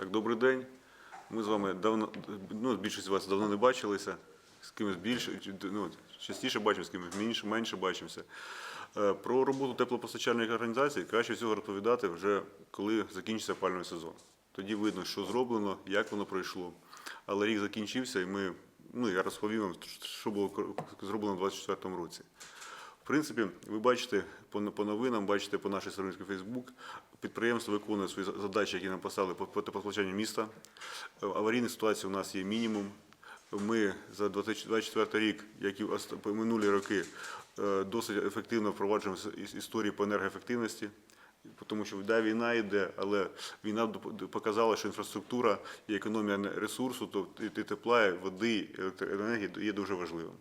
Так, добрий день. Ми з вами давно, ну, більшість з вас давно не бачилися. З кимось більше, ну, частіше бачимо, з кимось менше, менше бачимося. Е, Про роботу теплопостачальних організацій краще всього розповідати вже коли закінчиться опалювальний сезон. Тоді видно, що зроблено, як воно пройшло. Але рік закінчився, і ми, ну, я розповім вам, що було зроблено у 2024 році. Принципі, ви бачите по, новинам, бачите по нашій сторінці Facebook, підприємство виконує свої задачі, які нам поставили по, по теплопостачанню міста. Аварійні ситуації у нас є мінімум. Ми за 2024 рік, як і минулі роки, е, досить ефективно впроваджуємо історії по енергоефективності. Тому що да, війна йде, але війна показала, що інфраструктура і економія ресурсу, то і тепла, води, і електроенергії є дуже важливим.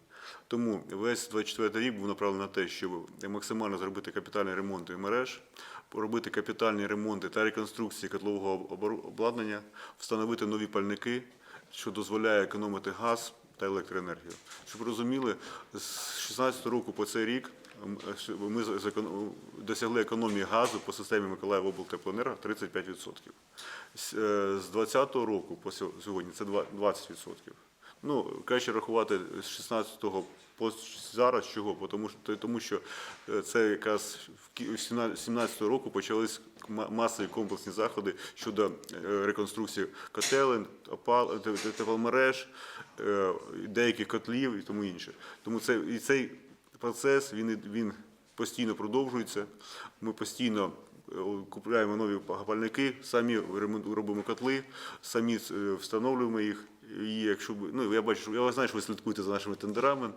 Тому весь 24 рік був направлений на те, щоб максимально зробити капітальні ремонти мереж, робити капітальні ремонти та реконструкції котлового обладнання, встановити нові пальники, що дозволяє економити газ та електроенергію. Щоб розуміли, з 16 року по цей рік ми з- досягли економії газу по системі Миколаїв облтеплоенерго 35%. З е, 2020 року по сьогодні це 20%. Ну, краще рахувати з 16-го по зараз. Чого? Тому що, е, це якраз в кі- в 17 року почались масові комплексні заходи щодо е, реконструкції котелень, тепломереж, е, деяких котлів і тому інше. Тому це, і цей процес він, він постійно продовжується. Ми постійно е, купуємо нові пальники, самі робимо котли, самі е, встановлюємо їх. І якщо ну я бачу, я знаю, що ви слідкуєте за нашими тендерами.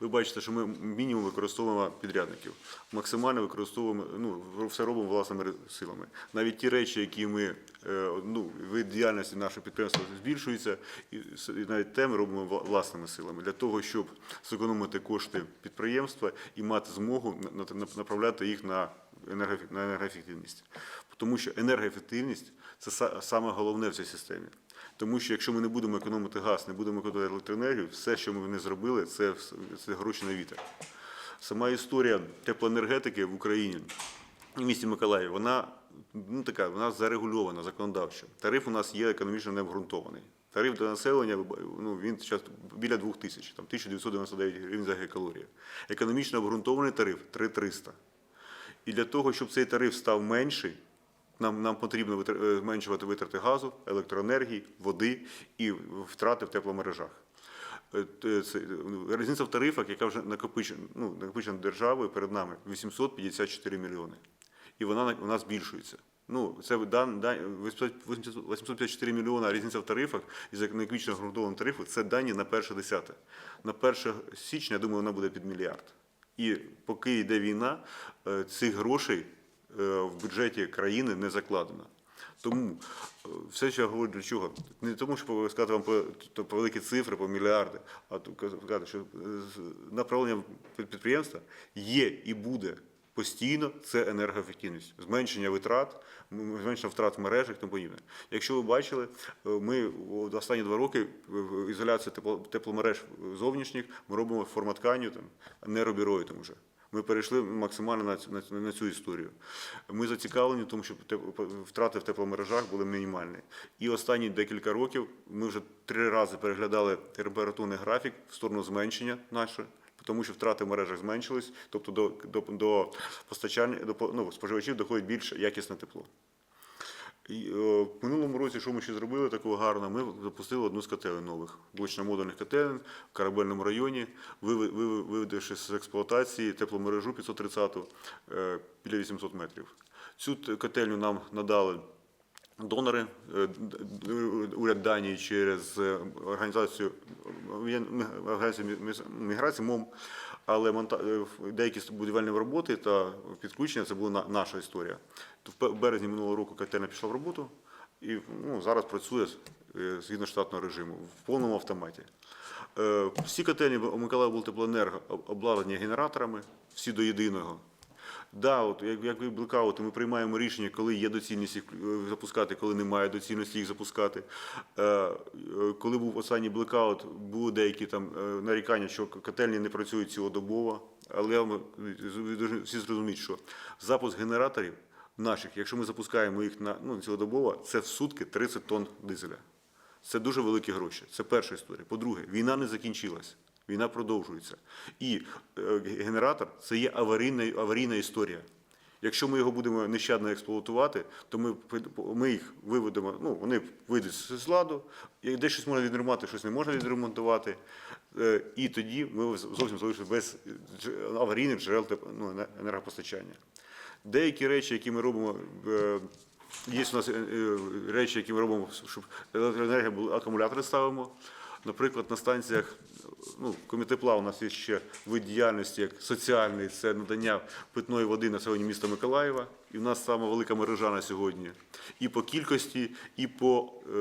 Ви бачите, що ми мінімум використовуємо підрядників, максимально використовуємо, ну все робимо власними силами. Навіть ті речі, які ми е, ну вид діяльності нашого підприємства збільшується, і навіть те ми робимо власними силами для того, щоб зекономити кошти підприємства і мати змогу на- на- направляти їх на енергоефективність. Тому що енергоефективність це саме головне в цій системі. Тому що якщо ми не будемо економити газ, не будемо економити електроенергію, все, що ми не зробили, це, це гроші на вітер. Сама історія теплоенергетики в Україні і місті Миколаїв, вона ну, така, вона зарегульована законодавчо. Тариф у нас є економічно необґрунтований. Тариф для населення ну, він зараз біля 2 тисяч, там 1999 гривень за гекалорію. Економічно обґрунтований тариф 3300. І для того, щоб цей тариф став менший, нам, нам потрібно витр- е, зменшувати витрати газу, електроенергії, води і втрати в тепломережах. Е, ну, різниця в тарифах, яка вже накопичена, ну, накопичена державою перед нами 854 мільйони. І вона на- вона збільшується. Ну, це дан, дан, 800 854 мільйона різниця в тарифах із економічно обґрунтованого тарифу це дані на перше десяте. На 1 січня, я думаю, вона буде під мільярд. І поки йде війна, е, цих грошей е, в бюджеті країни не закладено. Тому е, все, що я говорю для чого, не тому, щоб сказати вам про, про великі цифри, про мільярди, а сказати, що е, направлення під- підприємства є і буде постійно це енергоефективність, зменшення витрат, зменшення втрат в мережах і тому подібне. Якщо ви бачили, е, ми останні два роки ізоляцію тепло- тепломереж зовнішніх ми робимо форматканню там нейробіроїдом вже. Ми перейшли максимально на цю, на цю- історію. Ми зацікавлені тому, що втрати в тепломережах були мінімальні. І останні декілька років ми вже три рази переглядали температурний графік в сторону зменшення нашої. Тому що втрати в мережах зменшились, тобто до, до, до постачання до ну, споживачів доходить більш якісне тепло. Е, в минулому році, що ми ще зробили такого гарного, ми запустили одну з котелень нових блочно-модульних котелень в корабельному районі, виведивши з експлуатації тепломережу 530 е, біля 800 метрів. Цю котельню нам надали. Донори, е, уряд Данії через організацію організацію мі- мі- міграції МОМ, але деякі будівельні роботи та підключення це була наша історія. В березні минулого року котельня пішла в роботу і ну, зараз працює е, згідно штатного режиму в повному автоматі. Е, Всі котельні у Миколаївбултеплоенерго обладнані генераторами, всі до єдиного. Да, от як, як і блекаути, ми приймаємо рішення, коли є доцільність їх е, запускати, коли немає доцільності їх запускати. Е, коли був останній блекаут, були деякі там нарікання, що котельні не працюють цілодобово. Але всі зрозуміють, що запуск генераторів наших, якщо ми запускаємо їх на ну, цілодобово, це в сутки 30 тонн дизеля. Це дуже великі гроші. Це перша історія. По-друге, війна не закінчилась. Війна продовжується. І е, генератор це є аварійна, аварійна історія. Якщо ми його будемо нещадно експлуатувати, то ми, ми їх виведемо, ну, вони вийдуть з ладу, десь щось можна відремонтувати, щось не можна відремонтувати. Е, І тоді ми зовсім залишимося без аварійних джерел теп- ну, енергопостачання. Деякі речі, які ми робимо, є у нас речі, які ми робимо, щоб електроенергія була, акумулятори ставимо. Наприклад, на станціях ну, комітепла у нас є ще вид діяльності як соціальний, це надання питної води населенню міста Миколаєва. І в нас сама велика мережа на сьогодні. І по кількості, і по е,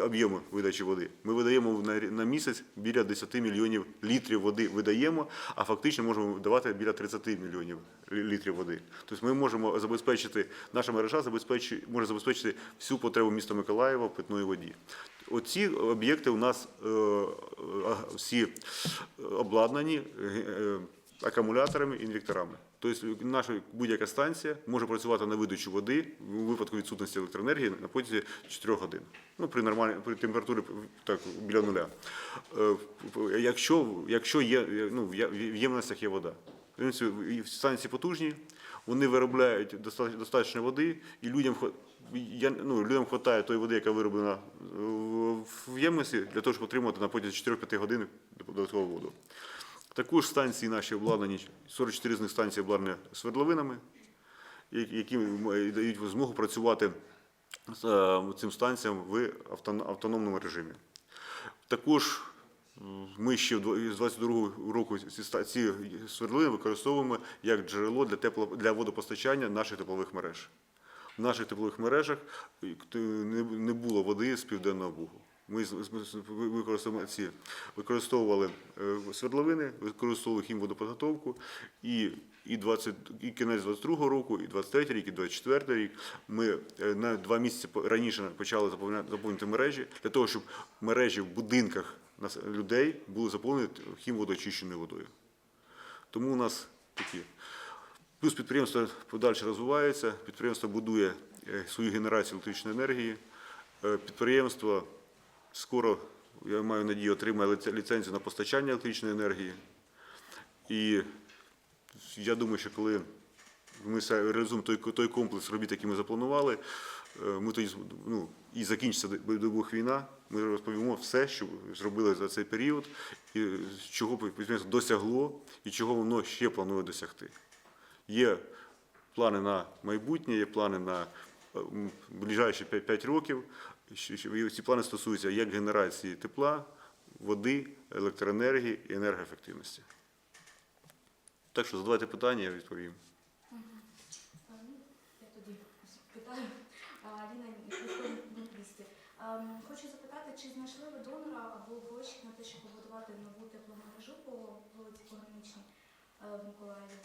об'єму видачі води. Ми видаємо на, на місяць біля 10 мільйонів літрів води видаємо, а фактично можемо видавати біля 30 мільйонів літрів води. Тобто ми можемо забезпечити, наша мережа забезпечує, може забезпечити всю потребу міста Миколаєва в питної воді. Оці об'єкти у нас е, е, всі обладнані е, е, акумуляторами, інвекторами. Тобто наша будь-яка станція може працювати на видачу води у випадку відсутності електроенергії на протязі 4 годин. Ну, при нормальній при температурі так, біля нуля. Е, Якщо, якщо є, ну, в ємностях є вода. В станції потужні, вони виробляють доста- достатньо води, і людям я, ну, людям вистачає тої води, яка вироблена е, в ємності, для того, щоб отримати на протязі 4-5 годин додаткову воду. Також станції наші обладнані, 44 з них станції обладнані свердловинами, які дають змогу працювати е, цим станціям в автономному режимі. Також ми ще з 22 року ці свердловини використовуємо як джерело для, тепло, для водопостачання наших теплових мереж. В наших теплових мережах не було води з південного Бугу. Ми ці використовували е, свердловини, використовували хімводоподготовку і. І 20, і кінець 22 року, і 23 рік, і 24 рік ми е, на два місяці раніше почали заповнити мережі для того, щоб мережі в будинках людей були заповнені хімводоочищеною водою. Тому у нас такі. Плюс підприємство подальше розвивається, підприємство будує е, свою генерацію електричної енергії. Е, Підприємство скоро, я маю надію, отримає ліцензію на постачання електричної енергії. І я думаю, що коли ми реалізуємо той, той комплекс робіт, який ми запланували, е, ми тоді ну, і закінчиться вибух війна. Ми розповімо все, що зробили за цей період, і чого досягло, і чого воно ще планує досягти. Є плани на майбутнє, є плани на е, ближайші 5 років. І Ці плани стосуються як генерації тепла, води, електроенергії і енергоефективності. Так що задавайте питання, я відповім. Я тоді питаю. А, Ліна Ніквісти. Хочу запитати, чи знайшли ви донора або гроші на те, щоб побудувати нову тепломережу по вулиці Пограничній е, в Миколаєві?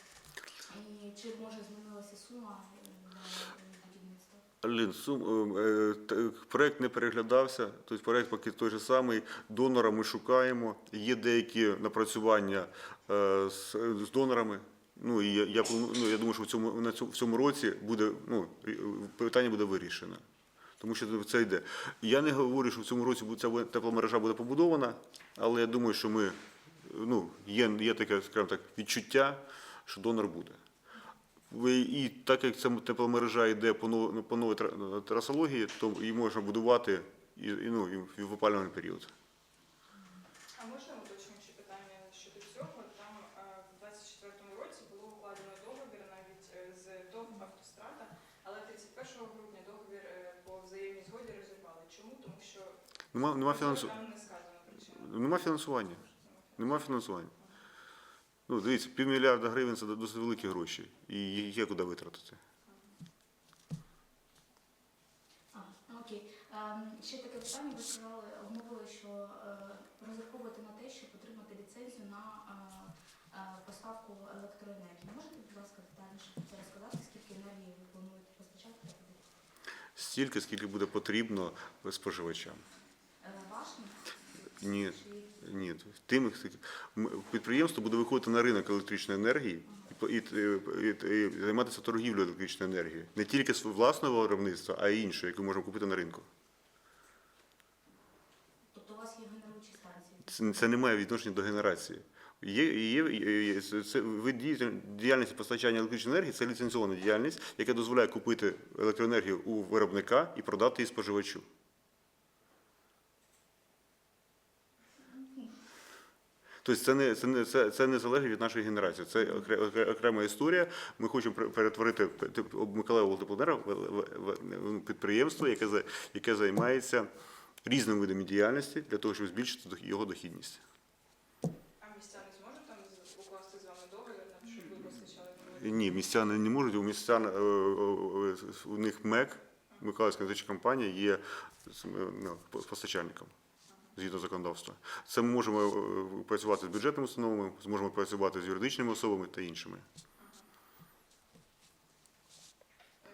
І чи може змінилася сума е, на будівництво? Лін, сум, е, е, т- не переглядався, тобто проект поки той же самий. Донора ми шукаємо. Є деякі напрацювання е, з, з донорами. Ну і я, ну, я думаю, що в цьому на цьому в цьому році буде ну рі- питання буде вирішено. Тому що це йде. Я не говорю, що в цьому році ця буде- тепломережа буде побудована, але я думаю, що ми ну є, є таке, скажімо так, відчуття, що донор буде. І так як ця тепломережа йде по нов- по новій тра- трасології, то її можна будувати і, і, ну, і в опалювальний період. А можна уточнюючи питання щодо цього? Там е, в 24-му році було укладено договір навіть е, з ТОВ «Автострада», але 31 грудня договір е, по взаємній згоді розірвали. Чому? Тому що Нема, нема, фінансу... там не сказано причина. нема фінансування. Нема фінансування. Ну, дивіться, півмільярда гривень це досить великі гроші. І є куди витратити. А, ну, окей. Ем, Ще таке питання. Ви сказали, обмовили, що е, розраховуєте на те, щоб отримати ліцензію на е, е, поставку електроенергії. Можете, будь ласка, детальніше про це розказати, скільки енергії ви плануєте постачати? та куди? Стільки, скільки буде потрібно споживачам. Е, Вашим? Ні. Чи- Ні, тим підприємство буде виходити на ринок електричної енергії і, і, і, і займатися торгівлею електричною енергією. Не тільки свого власного виробництва, а й іншого, яку можемо купити на ринку. Тобто у вас є генеруючі станції? Це, це не має відношення до генерації. Є, є, є, це- це вид діяльності постачання електричної енергії це ліцензована діяльність, яка дозволяє купити електроенергію у виробника і продати її споживачу. Тобто це не, це, не, це, це не залежить від нашої генерації. Це окре- окре- окрема історія. Ми хочемо перетворити Миколаїв Волтепланера в, в, в, в підприємство, яке, яке займається різними видами діяльності для того, щоб збільшити його дохідність. Ні, містяни не можуть. У містян е, е, е, у них МЕК, Миколаївська компанія, є ну, постачальником згідно законодавства. Це ми можемо е, працювати з бюджетними установами, зможемо працювати з юридичними особами та іншими. Е,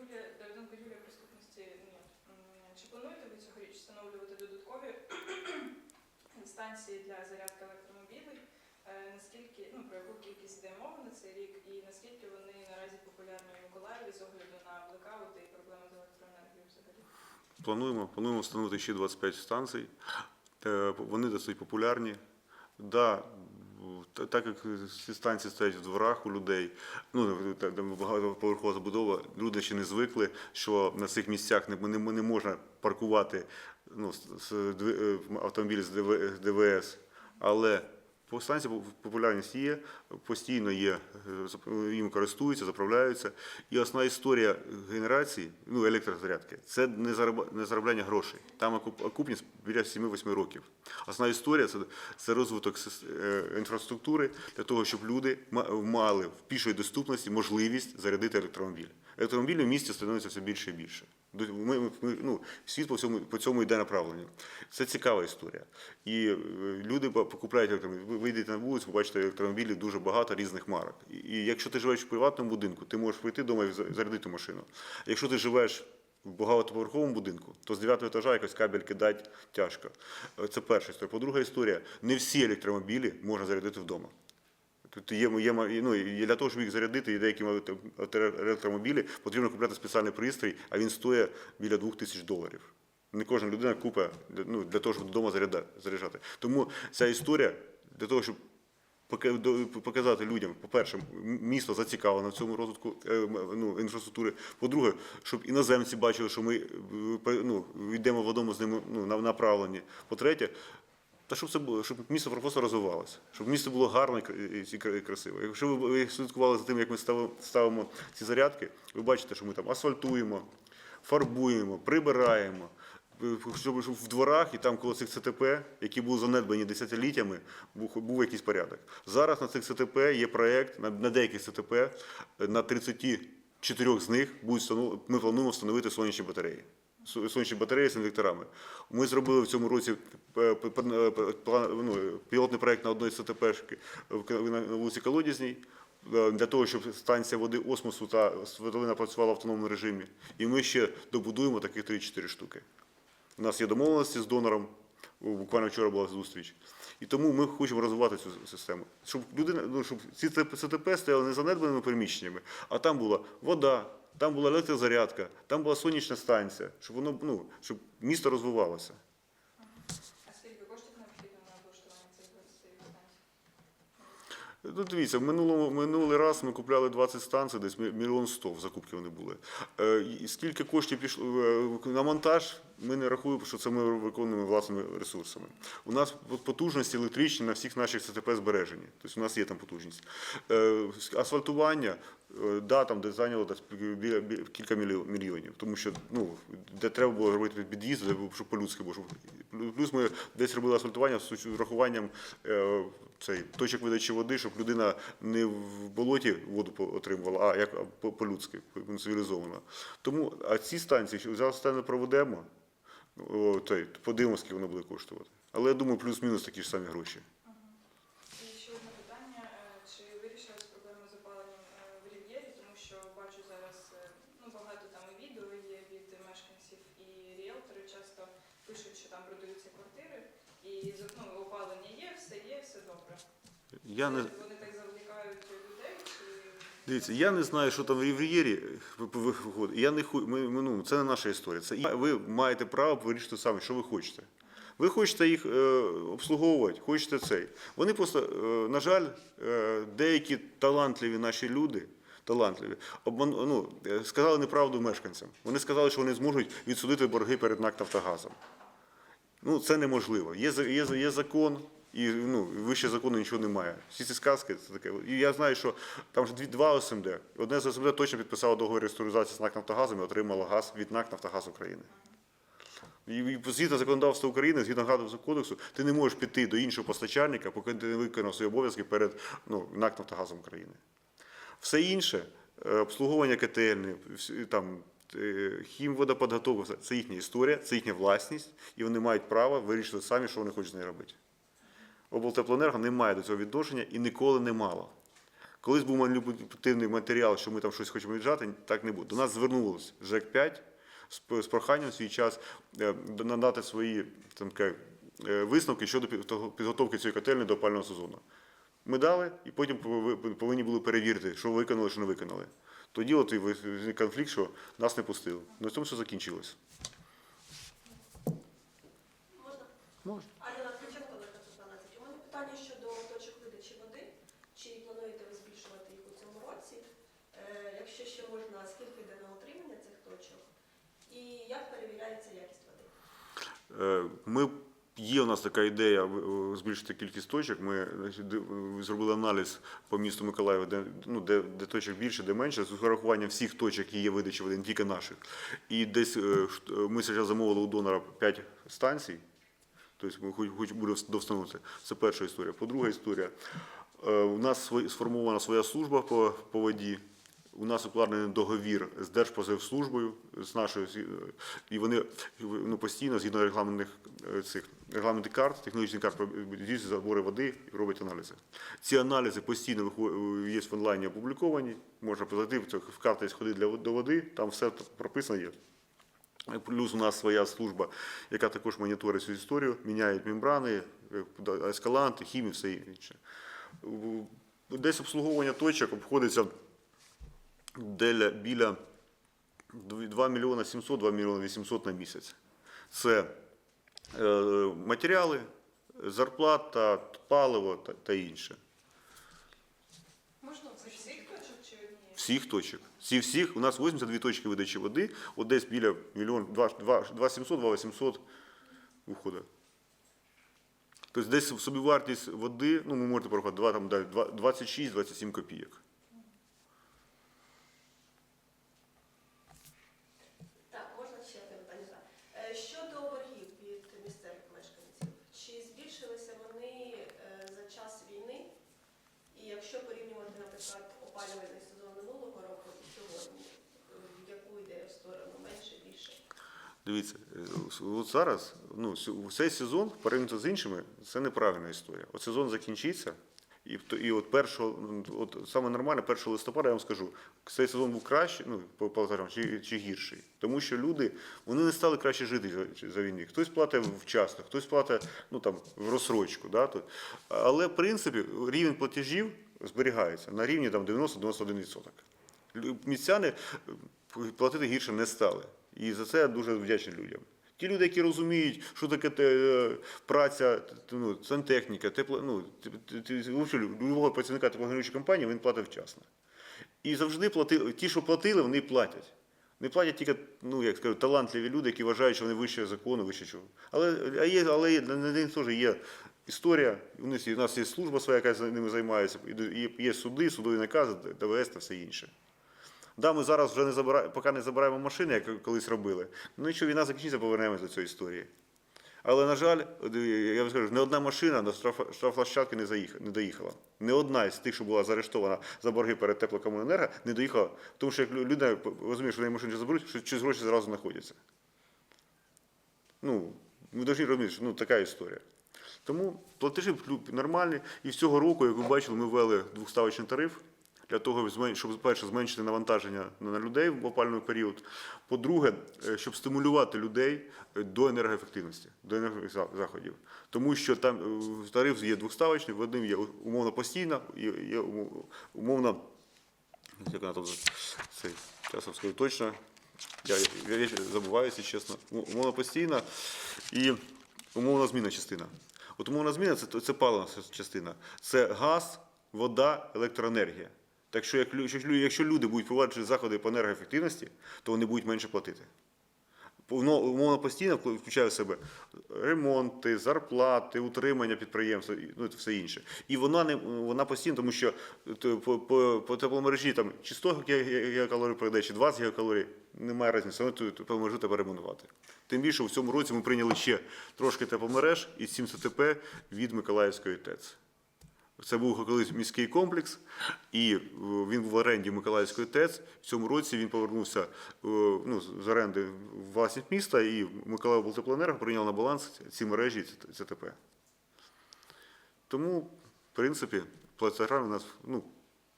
Юлія, Давиденко Юлія преступності ні. М, Чи плануєте ви цьогоріч встановлювати додаткові станції для зарядки електромобілів? Е, Наскільки, ну, про яку кількість йде мова на цей рік і наскільки вони наразі популярні у Миколаєві з огляду на блекаути і проблеми з електроенергією взагалі? Плануємо, плануємо встановити ще 25 станцій. Е, Вони досить популярні. Да, так як ці станції стоять в дворах у людей, ну багатоповерхова забудова, люди ще не звикли, що на цих місцях не, не, можна паркувати ну, е, автомобілі з ДВ- з ДВС. Але по станції популярність є, постійно є, е, їм користуються, заправляються. І основна історія генерації, ну електрозарядки, це не заробляння грошей. Там окуп- окупність біля 7-8 років. Основна історія це, це розвиток е, інфраструктури для того, щоб люди ма- мали в пішої доступності можливість зарядити електромобіль. Електромобілів в місті становиться все більше і більше. Ми, ми, ну, світ по цьому, по цьому йде направлення. Це цікава історія. І е, люди покупляють електромобілі. Ви вийдете на вулицю, побачите електромобілів дуже багато різних марок. І, якщо ти живеш в приватному будинку, ти можеш прийти вдома і зарядити машину. Якщо ти живеш в багатоповерховому будинку, то з 9 етажа якось кабель кидати тяжко. Е, Це перша історія. По-друге, історія. Не всі електромобілі можна зарядити вдома. Тут є, є, ну, для того, щоб їх зарядити, і деякі електромобілі потрібно купляти спеціальний пристрій, а він стоїть біля 2 тисяч доларів. Не кожна людина купить ну, для того, щоб вдома заряджати. Тому ця історія для того, щоб показати людям, по-перше, місто зацікавлено в цьому розвитку е, ну, інфраструктури. По-друге, щоб іноземці бачили, що ми е, ну, йдемо в одному з ними ну, на- направленні. По-третє, та щоб це було, щоб місто просто розвивалося, щоб місто було гарне і красиве. Якщо ви слідкували за тим, як ми ставимо, ці зарядки, ви бачите, що ми там асфальтуємо, фарбуємо, прибираємо. Е, Щоб в дворах і там коло цих ЦТП, які були занедбані десятиліттями, був, якийсь порядок. Зараз на цих ЦТП є проєкт, на, деяких ЦТП, е, на 34 з них ми плануємо встановити сонячні батареї. Со- Сонячні батареї з інвекторами. Ми зробили в цьому році е, е, ну, пілотний проєкт на одній ЦТП на вулиці Колодязній, е, для того, щоб станція води осмосу та свердловина працювала в автономному режимі. І ми ще добудуємо таких 3-4 штуки. У нас є домовленості з донором, буквально вчора була зустріч. І тому ми хочемо розвивати цю систему. Щоб людина, ну, щоб ці ЦТП стояли не занедбаними приміщеннями, а там була вода, там була електрозарядка, там була сонячна станція, щоб воно ну, щоб місто розвивалося. А скільки коштів необхідно на облаштування цих 20 станцій? Ну, дивіться, в минулому минулий раз ми купляли 20 станцій, десь мільйон сто в закупки вони були. Е, і скільки коштів пішло е, на монтаж, ми не рахуємо, що це ми виконуємо власними ресурсами. У нас потужності електричні на всіх наших ЦТП збережені. Тобто у нас є там потужність. Е, асфальтування, е, да, там де зайняло біля, кілька мільйонів, тому що ну, де треба було робити під'їзд, щоб по-людськи було. Плюс ми десь робили асфальтування з урахуванням е, цей точок видачі води, щоб людина не в болоті воду отримувала, а як по- по-людськи, по- цивілізовано. Тому а ці станції, що зараз стане проведемо, о, той, подивимося, скільки воно буде коштувати. Але я думаю, плюс-мінус такі ж самі гроші. І ще одне питання. Е, Чи вирішилась проблема з опаленням е, в Рів'єрі? Тому що бачу зараз е, ну, багато там і відео є від мешканців і ріелтори часто пишуть, що там продаються квартири, і ну, опалення є, все є, все добре. Я не, Вони так завлікають людей, Дивіться, я не знаю, що там в Рів'єрі виходить. Я не ху... ми, ну, це не наша історія. Це ви маєте право вирішити самі, що ви хочете. Ви хочете їх е, обслуговувати, хочете цей. Вони просто, е, на жаль, е, деякі талантливі наші люди. Талантливі обман... ну, е, сказали неправду мешканцям. Вони сказали, що вони зможуть відсудити борги перед НАК Нафтогазом. Ну, це неможливо. Є, є, є закон, і ну, вище закону нічого немає. Всі ці сказки це таке. І я знаю, що там дві, два ОСМД. Одне з ОСМД точно підписало договір реструктуризації з НАК Нафтогазом і отримало газ від НАК Нафтогаз України. І згідно законодавства України, згідно Газового кодексу, ти не можеш піти до іншого постачальника, поки ти не виконав свої обов'язки перед ну, НАК Нафтогазом України. Все інше, е, обслуговування котельні, там, е, хімводоподготовка, це їхня історія, це їхня власність, і вони мають право вирішити самі, що вони хочуть з нею робити. Облтеплоенерго не має до цього відношення і ніколи не мало. Колись був маніпулятивний матеріал, що ми там щось хочемо віджати, так не буде. До нас звернулося ЖЕК-5 з, проханням в свій час е, надати свої там, е, висновки щодо підготовки цієї котельні до опального сезону. Ми дали і потім повинні були перевірити, що виконали, що не виконали. Тоді от і виник конфлікт, що нас не пустили. На цьому все закінчилось. Можна? Можна. Аліна Ткаченко, Лека 12. У мене питання щодо точок видачі води. Чи плануєте ви збільшувати їх у цьому році? Е, Якщо ще можна, скільки йде на утримання цих точок? І як перевіряється якість води? Е, Ми є у нас така ідея е, збільшити кількість точок. Ми е, зробили аналіз по місту Миколаєва, де, ну, де, де точок більше, де менше, з урахуванням всіх точок, які є видачі води, не тільки наших. І десь е, шт- ми зараз замовили у донора 5 станцій. Тобто ми хоч, хоч буде довстановити. Це перша історія. По-друга історія. Е, У нас сформована своя служба по, по воді. У нас укладений договір з Держпозивслужбою, з нашою, е, і вони ну, постійно, згідно регламентних е, цих регламентних карт, технологічних карт, здійснюють забори води і роблять аналізи. Ці аналізи постійно вихо- є в онлайні опубліковані. Можна зайти в в карти сходи для до води, там все прописано є. Плюс у нас своя служба, яка також моніторить цю історію, міняють мембрани, е, ескаланти, хімію, все інше. Десь обслуговування точок обходиться біля 2 мільйона 700, 2 мільйона 800 на місяць. Це е, матеріали, зарплата, паливо та, інше. Можна це всіх точок чи однієї? Всіх точок. Всіх, у нас 82 точки видачі води, от десь біля мільйон, 2, 2, 2 700, 2 800 виходить. Тобто десь собівартість води, ну, ви можете порахувати, два, там, 26-27 копійок. Так, можна ще одне питання. так. Е, Щодо боргів від місцевих мешканців, чи збільшилися вони е, за час війни? І якщо порівнювати, наприклад, опалювальний сезон минулого року і сьогодні, е, в яку йде сторону менше, більше? Дивіться, е, от зараз ну, цей сезон порівняно з іншими, це неправильна історія. От сезон закінчиться, і, і от першого, от саме нормальне, 1 листопада, я вам скажу, цей сезон був кращий, ну, по полтора, чи, чи гірший. Тому що люди вони не стали краще жити за, за війни. Хтось платить вчасно, хтось платить ну, там, в розсрочку. Да, то. Але, в принципі, рівень платежів зберігається на рівні там, 90-91%. Лю- Містяни е, платити гірше не стали. І за це дуже вдячний людям. Ті люди, які розуміють, що таке те, праця, ну, сантехніка, тепло, ну, любого працівника теплогенеруючої компанії він платить вчасно. І завжди платили, ті, що платили, вони платять. Не платять тільки, ну, як скажу, талантливі люди, які вважають, що вони вище закону, вище чого. Але, а є, але є, на них теж є історія, у нас, є, служба своя, яка ними займається, і є суди, судові накази, ДВС та все інше. Да, ми зараз вже не забираємо, поки не забираємо машини, як колись робили. Ну якщо війна закінчиться, повернемося до цієї історії. Але, на жаль, е, я вам скажу, не одна машина до штраф- штрафплощадки не, не доїхала. Не одна із тих, що була заарештована за борги перед теплокомуненерго, не доїхала, тому що як лю- людина розуміє, що неї машину заберуть, що чи гроші зразу знаходяться. Ну, ми повинні розуміти, що ну, така історія. Тому платежі нормальні. І з цього року, як ви бачили, ми ввели двохставочний тариф для того, щоб, перше, зменшити навантаження на людей в опальний період. По-друге, е, щоб стимулювати людей е, до енергоефективності, до енергоефективних заходів. Тому що там е, тариф є двохставочний, в одним є умовно постійно, є умовно Як вона там цей, часом скажу точно. Я, я, забуваюся, чесно. Умовно постійна і умовна зміна частина. От умовна зміна це, це паливна частина. Це газ, вода, електроенергія. Так що, якщо люди будуть проводити заходи по енергоефективності, то вони будуть менше платити. Воно умовно постійно включає в себе ремонти, зарплати, утримання підприємства, і, ну все інше. І вона не вона постійно, тому що т- по, по, по тепломережі там чи 100 ге- ге- гігакалорій пройде, чи 20 гігакалорій, немає різниці, ту тепломережу треба ремонтувати. Тим більше в цьому році ми прийняли ще трошки тепломереж і 7 ЦТП від Миколаївської ТЕЦ. Це був колись міський комплекс, і е, він був в оренді Миколаївської ТЕЦ. В цьому році він повернувся е, ну, з оренди в власність міста, і Миколаїв Теплоенерго прийняв на баланс ці мережі ЦТП. Тому, в принципі, плацеграми у нас ну,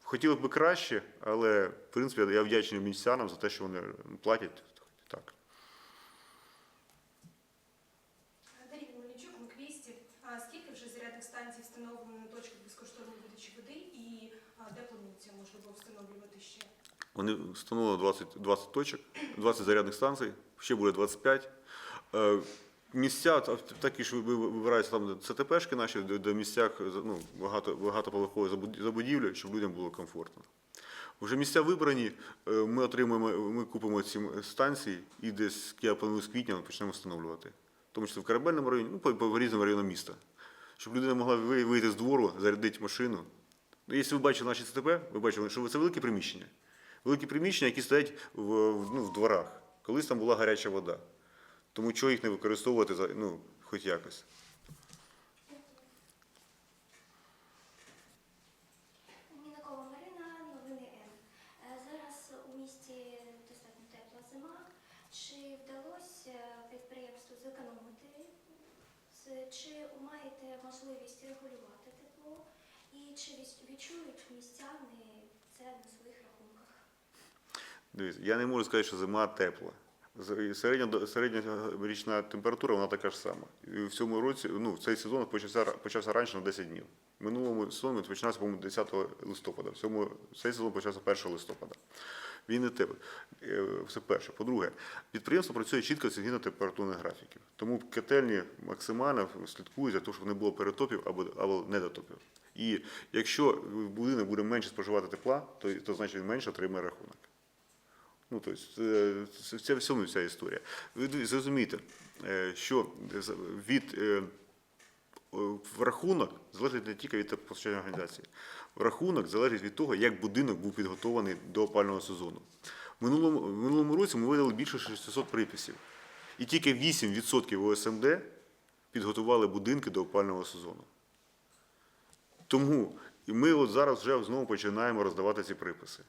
хотіли б краще, але в принципі я вдячний містянам за те, що вони платять так. Дар'я Мельничук, Миквісті. А скільки вже зарядних станцій встановлено на точках безкоштовної видачі води і а, де планується, можливо, встановлювати ще? Вони встановили 20, 20 точок, 20 зарядних станцій, ще буде 25. Е, Місця такі ж вибираються там ЦТПшки наші, де, місцях ну, багато, багатоповерхові забуд- забудівлі, щоб людям було комфортно. Вже місця вибрані, е, ми отримуємо, ми купимо ці станції і десь, я планую з квітня, ми почнемо встановлювати. Тому числі в Корабельному районі, ну, по, по різним районам міста. Щоб людина могла вийти з двору, зарядити машину. Ну, якщо ви бачите наші ЦТП, ви бачили, що це великі приміщення. Великі приміщення, які стоять в, ну, в дворах. Колись там була гаряча вода. Тому чого їх не використовувати ну, хоч якось. Е, Зараз у місті достатньо тепла зима. Чи вдалося підприємству зекономити? Чи маєте можливість регулювати тепло? І чи відчують містяни це на рахунках? Дивіться, я не можу сказати, що зима тепла. З- Середня, середньорічна температура вона така ж сама. І в цьому році, ну, цей сезон почався, почався раніше на 10 днів. Минулому сезоні починався, по-моєму, 10 листопада. В цьому, цей сезон почався 1 листопада. Він не теплий. Е, Це перше. По-друге, підприємство працює чітко згідно температурних графіків. Тому котельні максимально слідкують за те, щоб не було перетопів або, або недотопів. І якщо будинок буде менше споживати тепла, то, то значить він менше отримає рахунок. Ну, тобто, це, це, це в цьому вся історія. Ви зрозумієте, е, що від е, в рахунок залежить не тільки від теплопостачальної організації. В рахунок залежить від того, як будинок був підготований до опального сезону. В минулому, минулому році ми видали більше 600 приписів. І тільки 8% ОСМД підготували будинки до опального сезону. Тому ми от зараз вже знову починаємо роздавати ці приписи.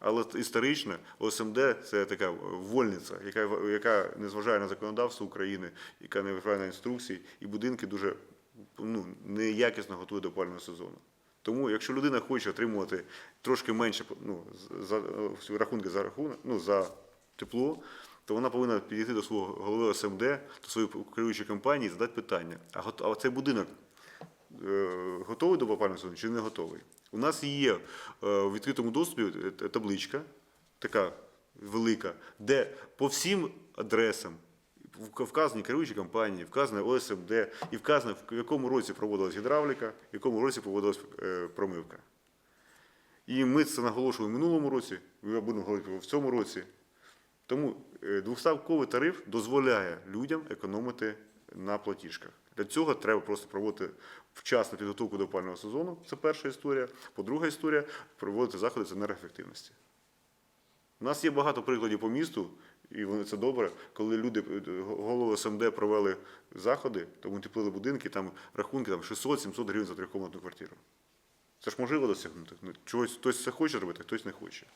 Але історично ОСМД це така вольниця, яка, яка не зважає на законодавство України, яка не вивчає на інструкції, і будинки дуже ну, неякісно готує до опалювального сезону. Тому, якщо людина хоче отримувати трошки менше ну, за, рахунки за рахунок, ну, за тепло, то вона повинна підійти до свого голови ОСМД, до своєї керуючої компанії і задати питання: а, а цей будинок готовий до опалювального сезону чи не готовий? У нас є е, в відкритому доступі е, табличка, така велика, де по всім адресам вказані керуючі компанії, вказане ОСМД і вказано, в якому році проводилась гідравліка, в якому році проводилась е, промивка. І ми це наголошували в минулому році, ми будемо говорити в цьому році. Тому е, двохставковий тариф дозволяє людям економити на платіжках. Для цього треба просто проводити вчасну підготовку до опального сезону. Це перша історія. По-друга історія проводити заходи з енергоефективності. У нас є багато прикладів по місту, і вони це добре, коли люди, голови СМД провели заходи, тому утеплили будинки, там рахунки там 600-700 гривень за трикомнатну квартиру. Це ж можливо досягнути. Ну, Чогось хтось це хоче робити, хтось не хоче.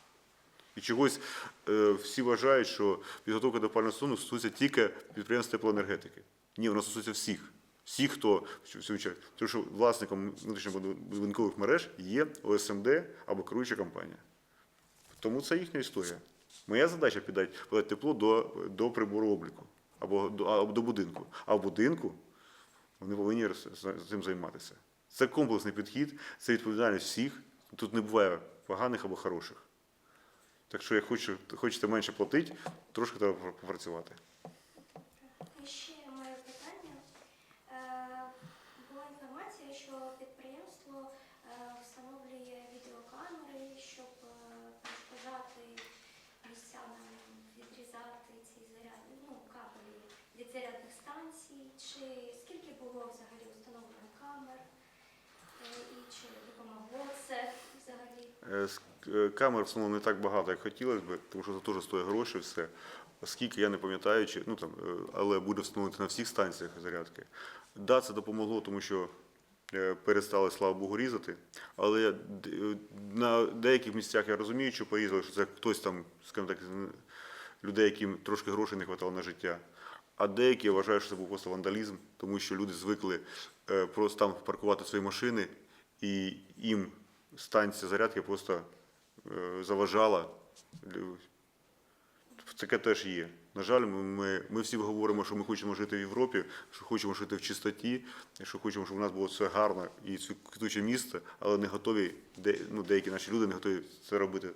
І чогось е, всі вважають, що підготовка до опалювального сезону стосується тільки підприємств теплоенергетики. Ні, вона стосується всіх. Всіх, хто. Тому що власником внутрішньобудинкових мереж є ОСМД або керуюча компанія. Тому це їхня історія. Моя задача підати, подати тепло до, до прибору обліку або до, або до будинку. А в будинку вони повинні цим займатися. Це комплексний підхід, це відповідальність всіх. Тут не буває поганих або хороших. Так що, як хочете менше платити, трошки треба попрацювати. І ще моє питання. Е, Була інформація, що підприємство е, встановлює відеокамери, щоб е, перешкоджати містянам відрізати ці зарядні ну, кабелі від зарядних станцій. Чи скільки було взагалі встановлено камер? Е, І чи допомогло це взагалі? Е, е, Камер встановлено не так багато, як хотілося б, тому що це теж стоїть гроші все. Оскільки я не пам'ятаю, чи, ну, там, але буде встановлено на всіх станціях зарядки. Да, це допомогло, тому що перестали, слава Богу, різати. Але на деяких місцях я розумію, що порізали, що це хтось там, скажімо так, людей, яким трошки грошей не вистачало на життя. А деякі вважають, що це був просто вандалізм, тому що люди звикли е, просто там паркувати свої машини, і їм станція зарядки просто е, заважала. Таке теж є. На жаль, ми, ми, всі говоримо, що ми хочемо жити в Європі, що хочемо жити в чистоті, що хочемо, щоб у нас було все гарно і квітуче місце, але не готові, де, ну, деякі наші люди не готові це робити.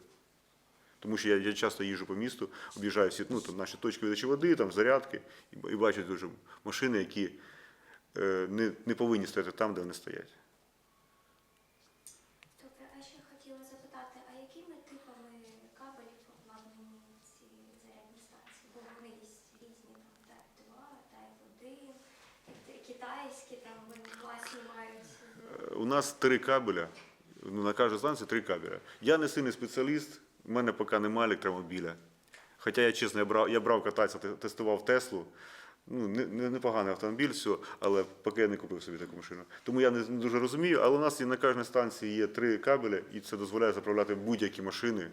Тому що я, я часто їжджу по місту, об'їжджаю всі ну, там, наші точки видачі води, там, зарядки, і, і бачу дуже машини, які е, не, не повинні стояти там, де вони стоять. Добре, а ще хотіла запитати, а якими типами кабелів обладнані ці зарядні станції? Бо вони є різні, там Type 2, Type 1, китайські, там вони власні мають. Е, У нас три кабеля, ну, на кожній станції три кабеля. Я не сильний спеціаліст, в мене поки немає електромобіля. Хоча я чесно, я брав, я брав кататися, тестував Теслу. Ну, не- не- непоганий автомобіль, все, але поки я не купив собі таку машину. Тому я не дуже розумію, але у нас на кожній станції є три кабеля, і це дозволяє заправляти будь-які машини.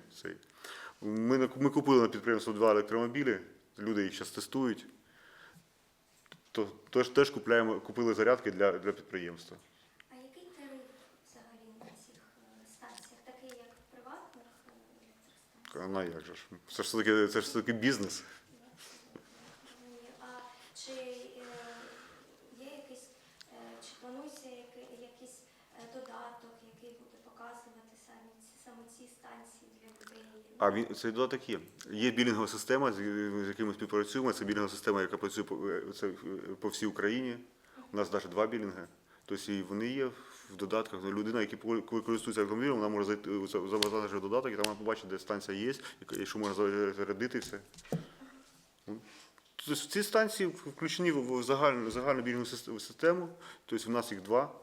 Ми, ми купили на підприємство два електромобілі, люди їх зараз тестують. То, тож теж купляємо, купили зарядки для, для підприємства. А який тариф взагалі на цих е, станціях? Такий, як в приватних е, А на як же ж? Це ж все-таки, це ж все-таки бізнес. А чи е, є якийсь, е, чи планується який- якийсь е, додаток, який буде показувати самі ці саме ці станції для людей? А він цей додаток є. Є білінгова система, з, якими ми співпрацюємо. Це білінгова система, яка працює по, це, по всій Україні. У нас навіть два білінги. Тобто і вони є в додатках. Ну, Людина, яка користується автомобілем, вона може зайти завантажити додаток, і там вона побачить, де станція є, і що можна зарядити все. Тобто ці станції включені в в загальну, загальну білінгову систему. Тобто у нас їх два.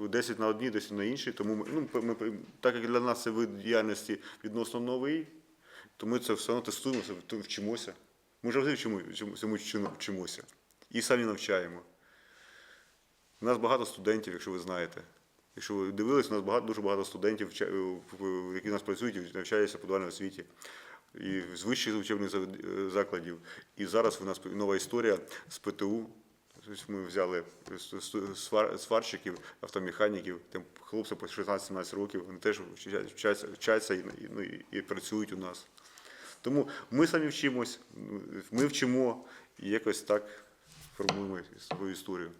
10 на одній, 10 на іншій. Тому ми, ну, ми, так як для нас це вид діяльності відносно новий, то ми це все одно тестуємо, вчимося. Ми вчимо, вчимо- цьому вчимо- вчимося. І самі навчаємо. У нас багато студентів, якщо ви знаєте. Якщо ви дивились, у нас багато, дуже багато студентів, в- які у нас працюють і навчаються по дуальній освіті. І з вищих учебних закладів. І зараз у нас нова історія з ПТУ. Тобто ми взяли сварщиків, автомеханіків, там хлопці по 16-17 років, вони теж вчаться, вчаться, і, ну, і працюють у нас. Тому ми самі вчимось, ми вчимо і якось так формуємо свою історію.